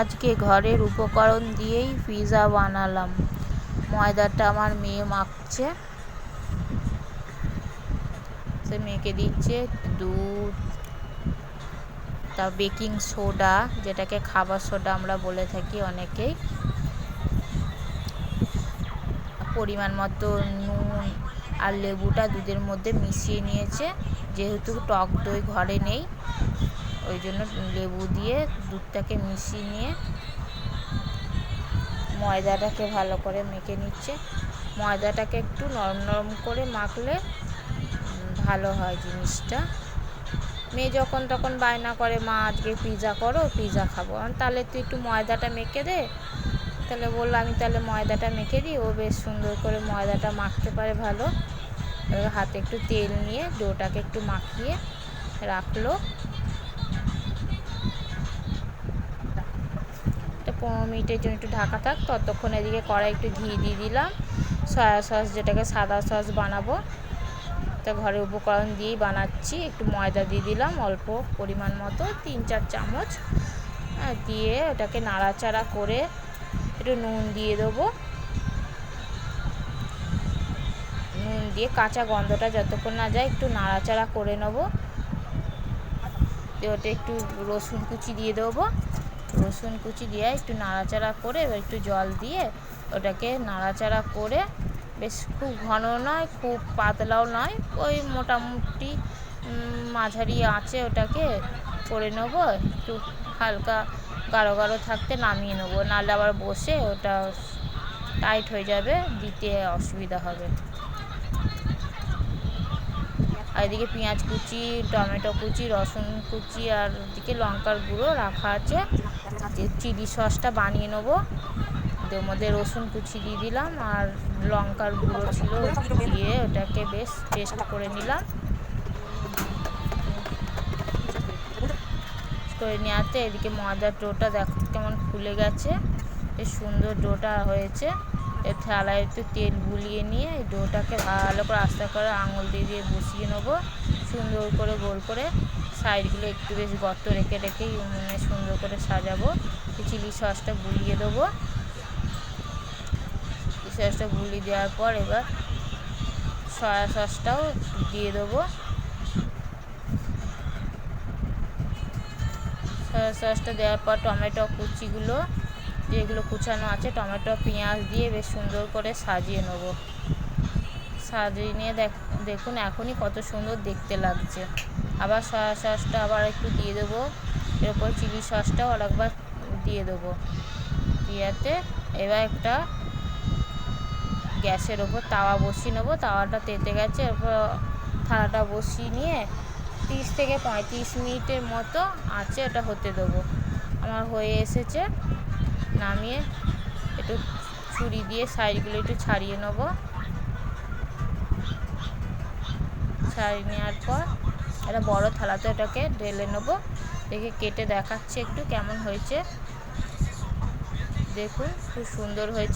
আজকে ঘরের উপকরণ দিয়েই পিৎজা বানালাম। ময়দাটা আমার মেয়ে মাখছে। সে মেয়েকে দিচ্ছে দুধ তা বেকিং সোডা, যেটাকে খাবার সোডা আমরা বলে থাকি অনেকেই। পরিমাণ মতো নুন আর লেবুটা দুধের মধ্যে মিশিয়ে নিয়েছে। যেহেতু টক দই ঘরে নেই ওই জন্য লেবু দিয়ে দুধটাকে মিশিয়ে নিয়ে ময়দাটাকে ভালো করে মেখে নিচ্ছে। ময়দাটাকে একটু নরম নরম করে মাখলে ভালো হয় জিনিসটা। মেয়ে যখন তখন বায়না করে, মা, আজকে পিৎজা করো, পিজা খাব। তাহলে তুই একটু ময়দাটা মেখে দে। তাহলে বলল, আমি তাহলে ময়দাটা মেখে দিই। ও বেশ সুন্দর করে ময়দাটা মাখতে পারে ভালো। হাতে একটু তেল নিয়ে ডোটাকে একটু মাখিয়ে রাখল। পনেরো মিনিটের জন্য একটু ঢাকা থাক, ততক্ষণ এদিকে কড়াই একটু ঘি দিয়ে দিলাম। সয়া সস যেটাকে সাদা সস বানাবো তা ঘরে উপকরণ দিয়েই বানাচ্ছি। একটু ময়দা দিয়ে দিলাম অল্প পরিমাণ মতো, তিন চার চামচ। দিয়ে ওটাকে নাড়াচাড়া করে একটু নুন দিয়ে দেবো। নুন দিয়ে কাঁচা গন্ধটা যতক্ষণ না যায় একটু নাড়াচাড়া করে নেব। দিয়ে ওটা একটু রসুন কুচি দিয়ে দেবো। রসুন কুচি দিয়ে একটু নাড়াচাড়া করে, এবার একটু জল দিয়ে ওটাকে নাড়াচাড়া করে, বেশ খুব ঘন নয়, খুব পাতলাও নয়, ওই মোটামুটি মাঝারি আঁচে ওটাকে করে নেব, একটু হালকা গাঢ় গাঢ় থাকতে নামিয়ে নেব, নাহলে আবার বসে ওটা টাইট হয়ে যাবে, দিতে অসুবিধা হবে। আর এদিকে পেঁয়াজ কুচি, টমেটো কুচি, রসুন কুচি, আর এদিকে লঙ্কার গুঁড়ো রাখা আছে। চিলি সসটা বানিয়ে নেব। ওর মধ্যে রসুন কুচি দিয়ে দিলাম আর লঙ্কার গুঁড়ো ছিল দিয়ে ওটাকে বেশ পেস্ট করে নিলাম। করে নেওয়াতে এদিকে ময়দার ডোটা দেখো কেমন ফুলে গেছে। বেশ সুন্দর ডোটা হয়েছে। এর থালায় একটু তেল বুলিয়ে নিয়ে এই ডোটাকে ভালো করে আস্তে করে আঙুল দিয়ে দিয়ে বসিয়ে নেব। সুন্দর করে গোল করে সাইডগুলো একটু বেশ গর্ত রেখে রেখেই মানে সুন্দর করে সাজাবো। চিলি সসটা গুলিয়ে দেবো। সসটা গুলিয়ে দেওয়ার পর এবার সয়া সসটাও দিয়ে দেবো। সয়া সসটা দেওয়ার পর টমেটো কুচিগুলো, যেগুলো কুচানো আছে, টমেটো, পেঁয়াজ দিয়ে বেশ সুন্দর করে সাজিয়ে নেব। সাজিয়ে নিয়ে দেখুন এখনই কত সুন্দর দেখতে লাগছে। আবার সয়া সসটা আবার একটু দিয়ে দেবো। এরপর চিলি সসটাও আরেকবার দিয়ে দেবো। দিয়াতে এবার একটা গ্যাসের ওপর তাওয়া বসিয়ে নেব। তাওয়াটা তেতে গেছে, এরপর থালাটা বসিয়ে নিয়ে তিরিশ থেকে পঁয়ত্রিশ মিনিটের মতো আছে এটা হতে দেবো। আমার হয়ে এসেছে। নামিয়ে একটু ছুরি দিয়ে সাইডগুলো একটু ছাড়িয়ে নেব। ছাড়িয়ে নেওয়ার পর একটা বড় থালাতে ওটাকে ঢেলে নেব। দেখে কেটে দেখাচ্ছে একটু কেমন হয়েছে। দেখুন, খুব সুন্দর হয়েছে।